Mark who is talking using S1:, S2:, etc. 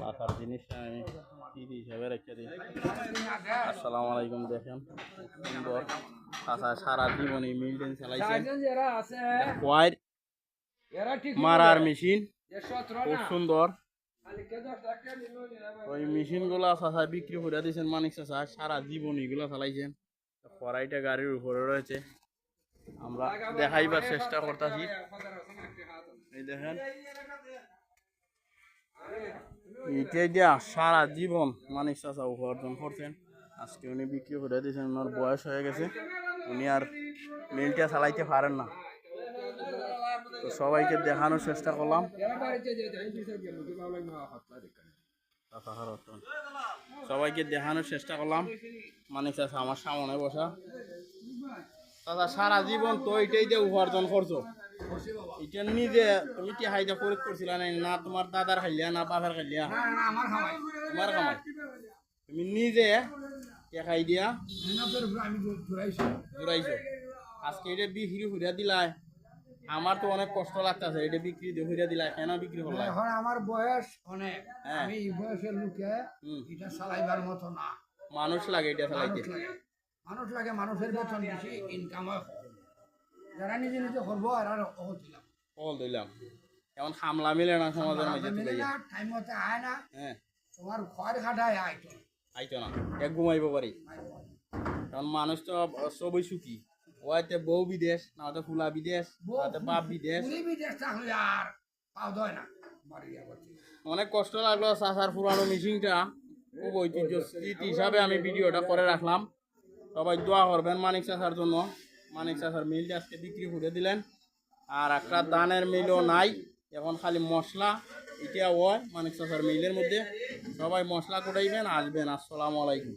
S1: পাখার জিনিসটা আমি টিভি হিসাবে রেখে দিই। আসসালামু আলাইকুম দেখেন। সুন্দর। আচ্ছা সারা জীবনই মিলটেন চালাইছেন।
S2: সার্জন যারা আছে
S1: হোয়াইট
S2: এরা ঠিক
S1: মারার মেশিন। খুব সুন্দর। ওই মেশিনগুলা চাচা বিক্রি করে দিয়েছেন মানিক চাচা। সারা জীবন এগুলা চালাইছেন। কড়াইটা গাড়ির উপরে রয়েছে। আমরা দেখাইবার চেষ্টা করতেছি। এই দেখেন। এটাই দিয়া সারা জীবন মানিক চাচা উপার্জন করছেন। আজকে উনি বিক্রি করে দিয়েছেন, ওনার বয়স হয়ে গেছে। উনি আর মিলটা চালাইতে পারেন না। তো সবাইকে দেখানোর চেষ্টা করলাম। সবাইকে দেখানোর চেষ্টা করলাম। মানে চাষা আমার সামনে বসা। চাচা সারা জীবন তো এটাই দিয়ে উপার্জন করছ। এটা নিজে তুমি কি হাইদা প্রয়োগ করছিল না না তোমার দাদার খাইলিয়া না বাপের খাইলিয়া? তোমার কামাই। তুমি নিজে কে খাই দিয়া
S2: ঘুরাইছো।
S1: আজকে এটা বিক্রি ঘুরিয়া দিলাই। আমার তো অনেক কষ্ট লাগতেছে এটা বিক্রি ঘুরিয়া দিলাই কেন বিক্রি করলাই
S2: এখন আমার বয়স অনেক।
S1: হ্যাঁ।
S2: আমি এই বয়সের লোকে এটা চালাইবার মতো না।
S1: মানুষ লাগে এটা চালাইতে।
S2: মানুষ লাগে মানুষ লাগে মানুষের বেতন বেশি ইনকাম হয়। যারা নিজে নিজে করব এরা দিলাম।
S1: কল দিলাম। এখন হামলা মিলে না সমাজের মাঝে তুলে
S2: টাইম মতে আয় না।
S1: হ্যাঁ।
S2: তোমার খাটায় আইতো
S1: আইতো না। এক ঘুমাইব পারি। কারণ মানুষ তো সবই সুখী। ওয়াইতে বউ বিদেশ না হয়তো ফুলা বিদেশ না বাপ বিদেশ।
S2: বিদেশ থাকলে আর পাও দয় না।
S1: অনেক কষ্ট লাগল চাষার পুরানো মেশিনটা খুব ঐতিহ্য স্মৃতি হিসাবে আমি ভিডিওটা করে রাখলাম। সবাই দোয়া করবেন মানিক চাষার জন্য। মানিক চাষার মিলটি আজকে বিক্রি করে দিলেন। আর একটা দানের মিলও নাই, এখন খালি মশলা এটা হয় মানিক চাষার মিলের মধ্যে। সবাই মশলা কোটাইবেন, আসবেন। আসসালামু আলাইকুম।